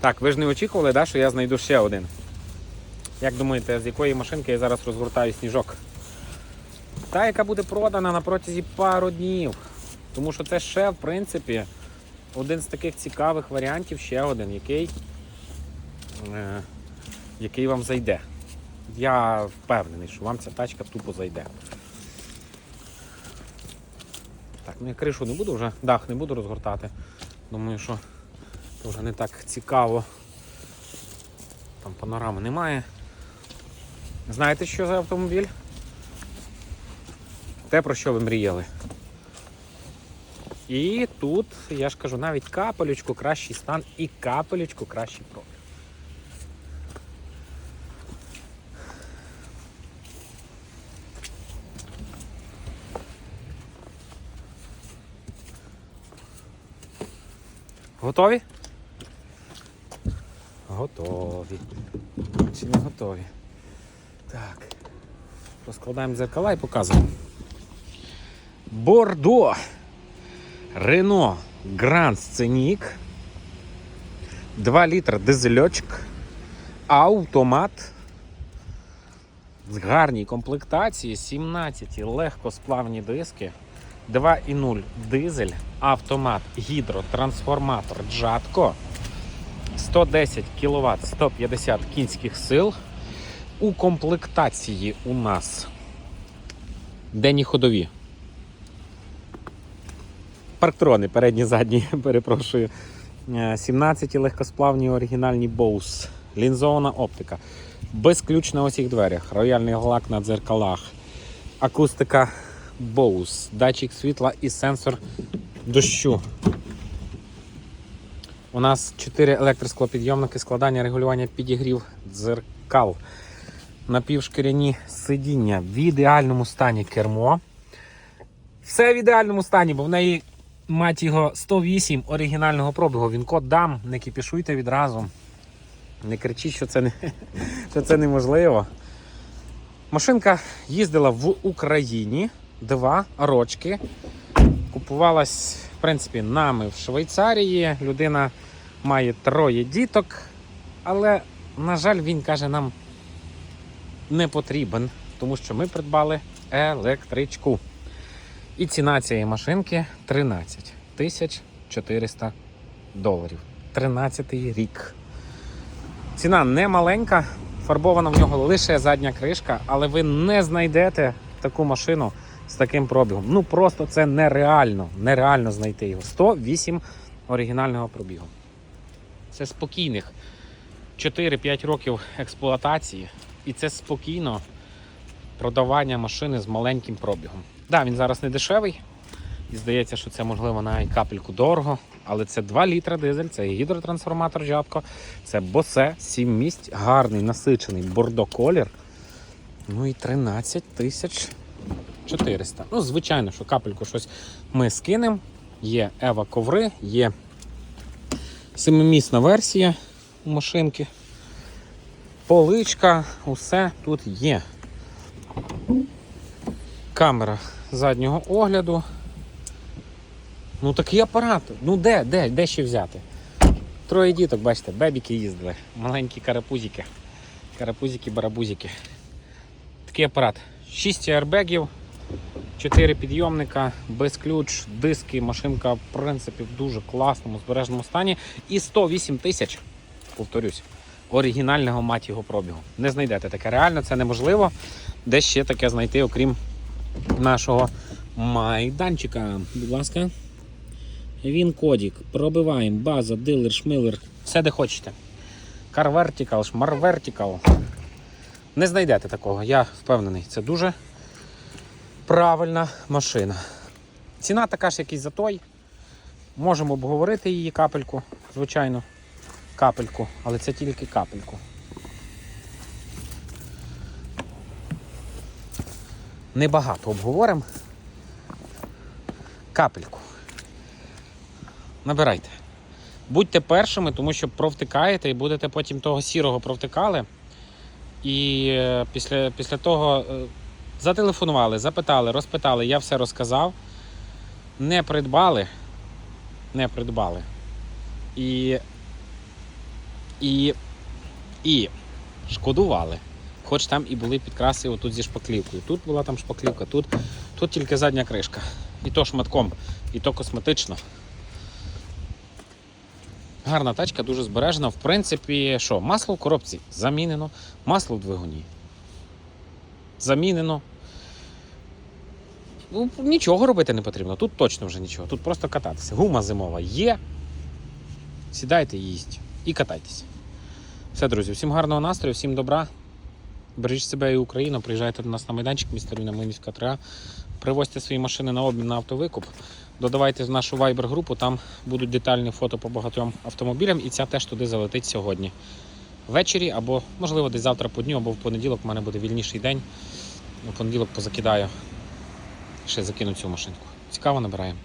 Так, ви ж не очікували, да, що я знайду ще один. Як думаєте, з якої машинки я зараз розгортаю сніжок? Та, яка буде продана на протязі пару днів. Тому що це ще, в принципі, один з таких цікавих варіантів, ще один, який, е, який вам зайде. Я впевнений, що вам ця тачка тупо зайде. Так, ну я кришу не буду вже, дах не буду розгортати. Думаю, що це вже не так цікаво. Там панорами немає. Знаєте, що за автомобіль? Те, про що ви мріяли. І тут, я ж кажу, навіть капелючку кращий стан і капелючку кращий пробіг. Готові? Готові. Чи не готові? Так. Розкладаємо дзеркала і показуємо. Бордо. Рено Гранд Сценік. 2 літра дизельочок. Автомат. З гарній комплектації. 17 легкосплавні диски. 2,0 дизель, автомат, гідротрансформатор Джатко. 110 кВт, 150 кінських сил. У комплектації у нас денні ходові. Парктрони передні, задні, перепрошую. Е, 17 легкосплавні оригінальні Bose. Лінзована оптика. Безключ на усіх дверях. Рояльний лак на дзеркалах. Акустика Bose. Датчик світла і сенсор дощу. У нас 4 електросклопідйомники, складання регулювання підігрів дзеркал. Напівшкіряні сидіння в ідеальному стані кермо. Все в ідеальному стані, бо в неї, мать його, 108 оригінального пробігу. Він код дам, не кипішуйте відразу. Не кричіть, що це, не, що це неможливо. Машинка їздила в Україні два рочки. Купувалась, в принципі, нами в Швейцарії. Людина має троє діток, але, на жаль, він каже, нам не потрібен, тому що ми придбали електричку. І ціна цієї машинки 13 тисяч 400 доларів. 13-й рік. Ціна не маленька, фарбована в нього лише задня кришка, але ви не знайдете таку машину з таким пробігом. Ну просто це нереально. Нереально знайти його. 108 оригінального пробігу. Це спокійних 4-5 років експлуатації. І це спокійно продавання машини з маленьким пробігом. Так, да, він зараз не дешевий. І здається, що це можливо навіть капельку дорого. Але це 2 літра дизель, це гідротрансформатор жабко, це босе, 7 місць, гарний насичений бордо колір. Ну і 13 тисяч 400. Ну, звичайно, що капельку щось ми скинемо. Є Ева коври, є семимісна версія у машинки. Поличка, усе тут є. Камера заднього огляду. Ну такий апарат. Ну де, де, де ще взяти? Троє діток, бачите, бебіки їздили. Маленькі карапузики. Карапузики-барабузики. Такий апарат. 6 аербегів, 4 підйомника, без ключ, диски, машинка, в принципі, в дуже класному збережному стані. І 108 тисяч, повторюсь, оригінального мать його пробігу. Не знайдете таке. Реально це неможливо. Де ще таке знайти, окрім нашого майданчика. Будь ласка. Він кодік. Пробиваємо. База, дилер, шмилер. Все де хочете. Car Vertical, Шмар Vertical. Не знайдете такого, я впевнений. Це дуже правильна машина. Ціна така ж, як і за той. Можемо обговорити її капельку, звичайно, капельку, але це тільки капельку. Небагато обговоримо. Капельку. Набирайте. Будьте першими, тому що провтикаєте і будете потім того сірого провтикали. І е, після, після того е, зателефонували, запитали, розпитали, я все розказав. Не придбали. Не придбали. І І, і шкодували. Хоч там і були підкраси отут зі шпаклівкою. Тут була там шпаклівка, тут, тут тільки задня кришка. І то шматком, і то косметично. Гарна тачка, дуже збережена. В принципі, що, масло в коробці замінено, масло в двигуні. Замінено. Ну, нічого робити не потрібно. Тут точно вже нічого. Тут просто кататися. Гума зимова є. Сідайте, їсть і катайтеся. Все, друзі, всім гарного настрою, всім добра. Бережіть себе і Україну, приїжджайте до нас на майданчик, місто Рівне Млинівська 3 Привозьте свої машини на обмін на автовикуп. Додавайте в нашу Viber групу, там будуть детальні фото по багатьом автомобілям, і ця теж туди залетить сьогодні. Ввечері або, можливо, десь завтра по дню, або в понеділок у мене буде вільніший день. У понеділок позакидаю. Ще закину цю машинку. Цікаво набираємо.